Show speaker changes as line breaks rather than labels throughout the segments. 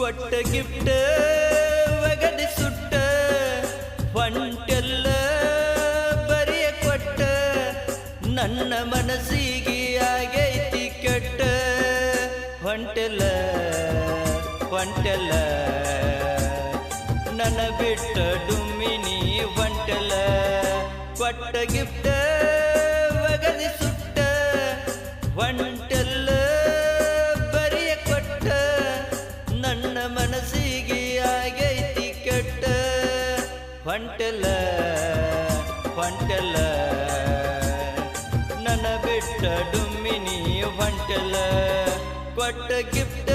ಕೊಟ್ಟ ಗಿಫ್ಟ್ ಒಗದಿ ಸುಟ್ಟ ಹೊಂಟೆಲ್ಲ ಬರಿಯ ಕೊಟ್ಟ, ನನ್ನ ಮನಸ್ಸಿಗೆ ಆಗೈತಿ ಕೆಟ್ಟ. ಹೊಂಟೆಲ್ಲ ಹೊಂಟೆಲ್ಲ ನನ್ನ ಬಿಟ್ಟ ಡುಮ್ಮಿನಿ ಹೊಂಟೆಲ್ಲ ಕೊಟ್ಟ ಗಿಫ್ಟ್ ಹೊಂಟೆಲ್ಲ ಹೊಂಟೆಲ್ಲ ನನ್ನ ಬಿಟ್ಟ ಡುಮ್ಮಿನಿ ಹೊಂಟೆಲ್ಲ ಕೊಟ್ಟ ಗಿಫ್ಟ್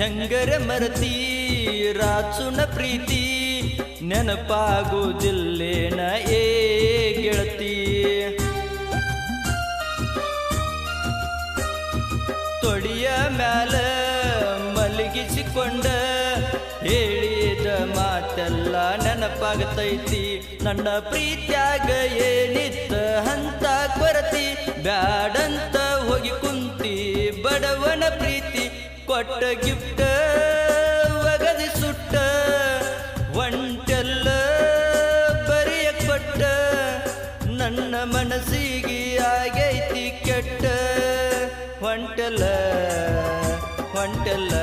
ಹೆಂಗರ ಮರತಿ ರಾಚುನ ಪ್ರೀತಿ ನೆನಪಾಗುವುದಿಲ್ಲೇನ ಏ ಗೆಳತಿ. ತೊಡಿಯ ಮ್ಯಾಲ ಮಲಗಿಸಿಕೊಂಡ ಹೇಳಿದ ಮಾತೆಲ್ಲ ನೆನಪಾಗತೈತಿ. ನನ್ನ ಪ್ರೀತ್ಯಾಗ ಏನಿತ್ತ ಹಂತ ಕೊರತಿ ಬ್ಯಾಡಂತ ಹೋಗಿ ಕುಂತಿ ಬಡವನ ಪ್ರೀತಿ. ಕೊಟ್ಟ ಗಿಫ್ಟ್, ಒಗದಿ ಸುಟ್ಟ, ಒಂಟೆಲ್ಲ ಬರಿಯ ಕೊಟ್ಟ ನನ್ನ ಮನಸ್ಸಿಗೆ ಆಗೈತಿ ಕೆಟ್ಟ. ಒಂಟೆಲ್ಲ ಒಂಟೆಲ್ಲ,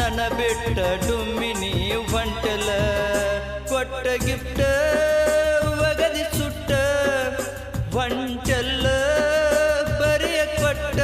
ನನ್ನ ಬಿಟ್ಟ ಡುಮ್ಮಿನಿ ಒಂಟೆಲ್ಲ. ಕೊಟ್ಟ ಗಿಫ್ಟ್, ಒಗದಿ ಸುಟ್ಟ, ಒಂಟೆಲ್ಲ ಬರಿಯ ಕೊಟ್ಟ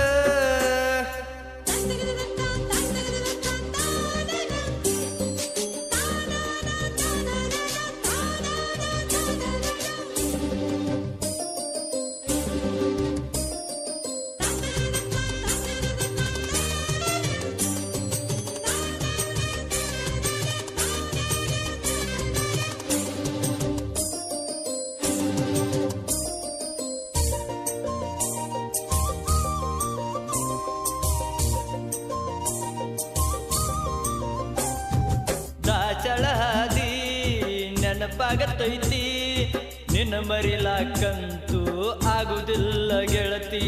ದಾಚಳ ಹಾದಿ ನೆನಪಾಗತೈತಿ. ನಿನ್ನ ಮರಿಲಾಕಂತೂ ಆಗುದಿಲ್ಲ ಗೆಳತಿ.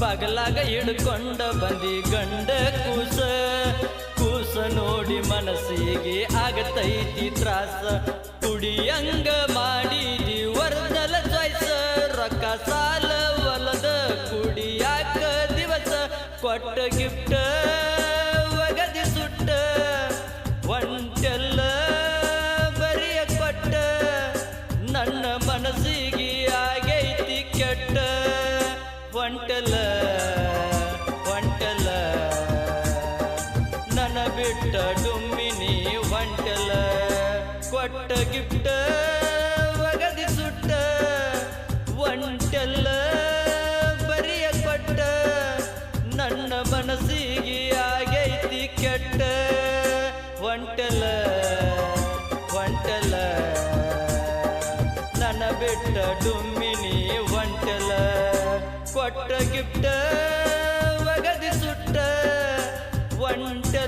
ಪಗಲಾಗ ಹಿಡ್ಕೊಂಡ ಬಂದಿ ಗಂಡ ಕೂಸ ಕೂಸ ನೋಡಿ ಮನಸ್ಸಿಗೆ ಆಗತೈತಿ ತ್ರಾಸ. ಕುಡಿಯಂಗ ಮಾಡಿದಿ ಪಟ್ಟ ಗಿಫ್ಟ ಒಗದಿ ಸುಟ್ಟ, ಒಂಟೆಲ್ಲ ಬರಿಯ ಕೊಟ್ಟ ನನ್ನ ಮನಸ್ಸಿಗೆ ಆಗೈತಿ ಕೆಟ್ಟ. ಒಂಟೆಲ್ಲ ಒಂಟೆಲ್ಲ, ನನ್ನ ಬಿಟ್ಟ ಡುಮ್ಮಿನಿ ಒಂಟೆಲ್ಲ. ಕೊಟ್ಟ ಗಿಫ್ಟ ಒಗದಿ ಸುಟ್ಟ ಒಂಟೆ